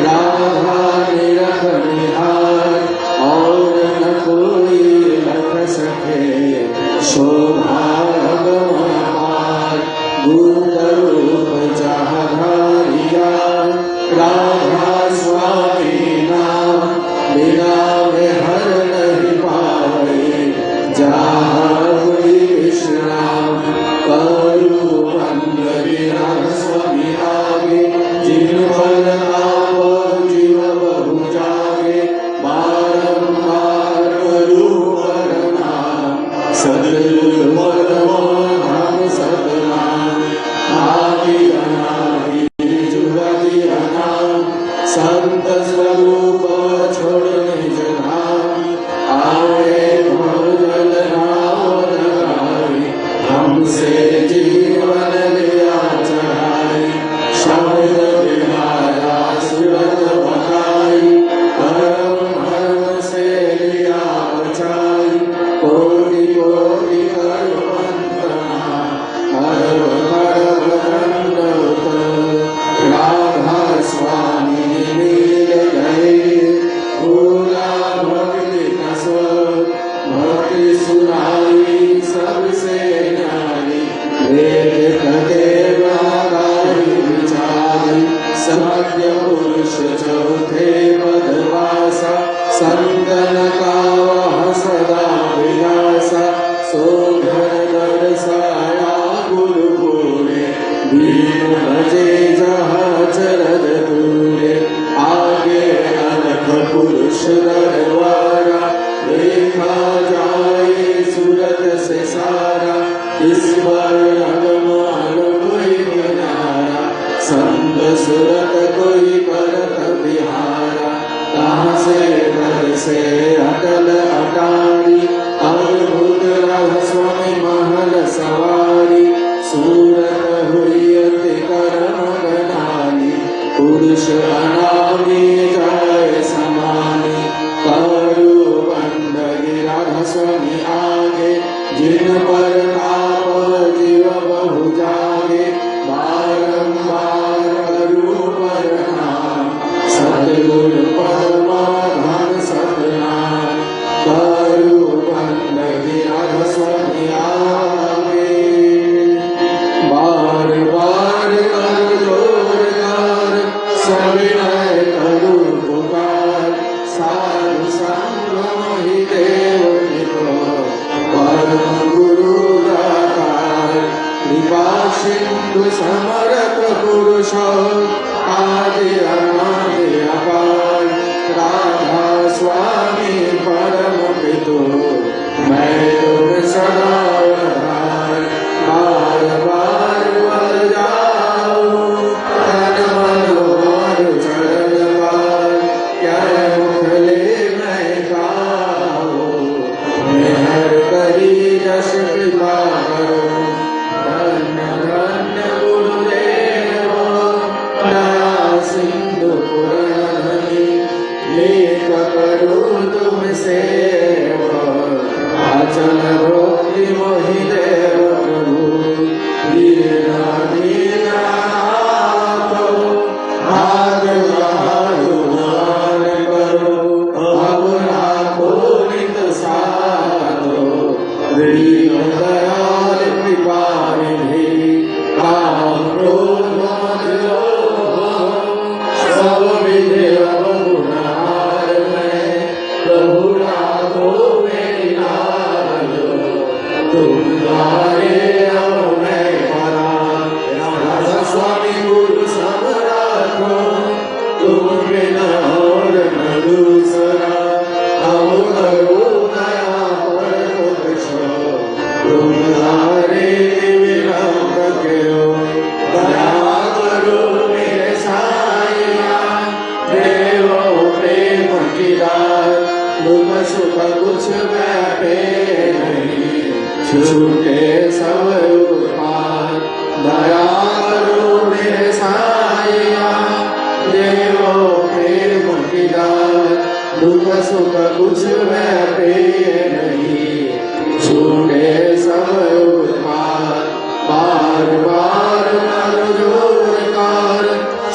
allow Lord.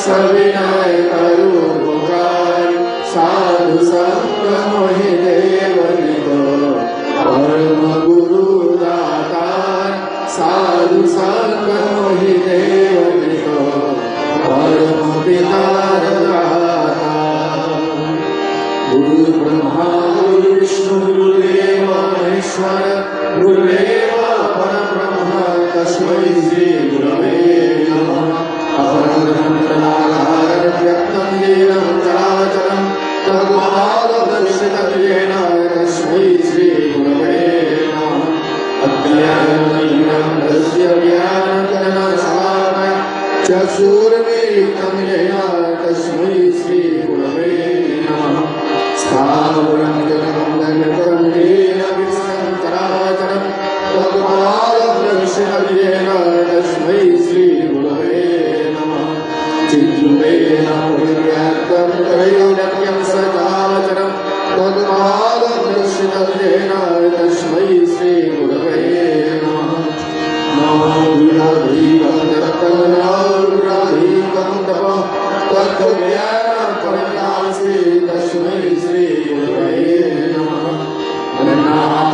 Sabrina. त्रैलोक्यं सकालचरं तद्मादप्रसिदध्येनाय तस्मै श्रीगुरवे नमः नमो गुणाधीवं रत्नगुणाधीवं तप तत्त्वज्ञानपरिणामसे तस्मै श्रीगुरवे नमः अन्नाथ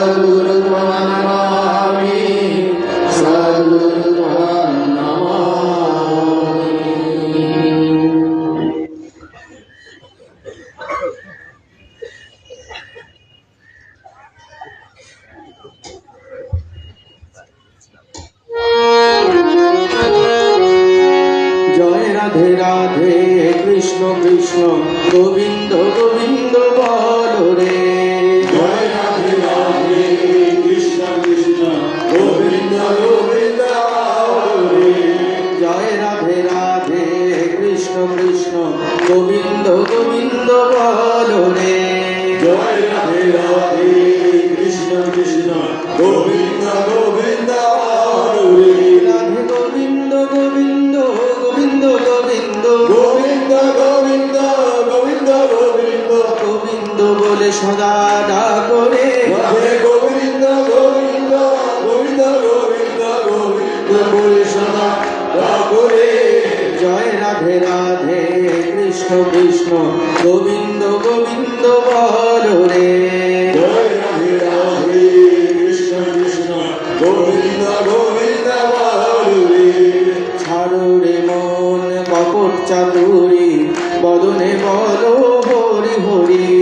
Sadhguru Mama গোবিন্দ গোবিন্দ বলো রে। কৃষ্ণ কৃষ্ণ। গোবিন্দ গোবিন্দ রাধে গোবিন্দ গোবিন্দ গোবিন্দ গোবিন্দ। গোবিন্দ গোবিন্দ গোবিন্দ গোবিন্দ। গোবিন্দ বলে সদা কৃষ্ণ গোবিন্দ গোবিন্দ বল রে কৃষ্ণ কৃষ্ণ গোবিন্দ গোবিন্দ বল রে ছাড়ো রে মন, কপট চাতুরি, বদনে বল, হরি হরি।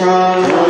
try.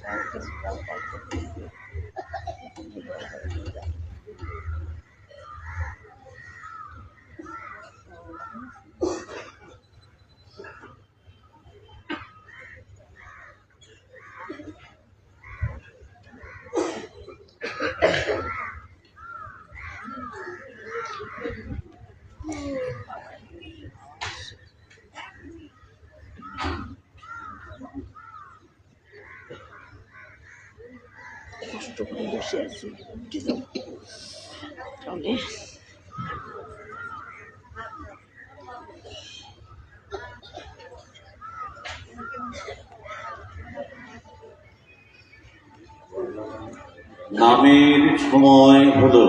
saya কষ্ট করে বসে আছি। চলে নামের সময় হলো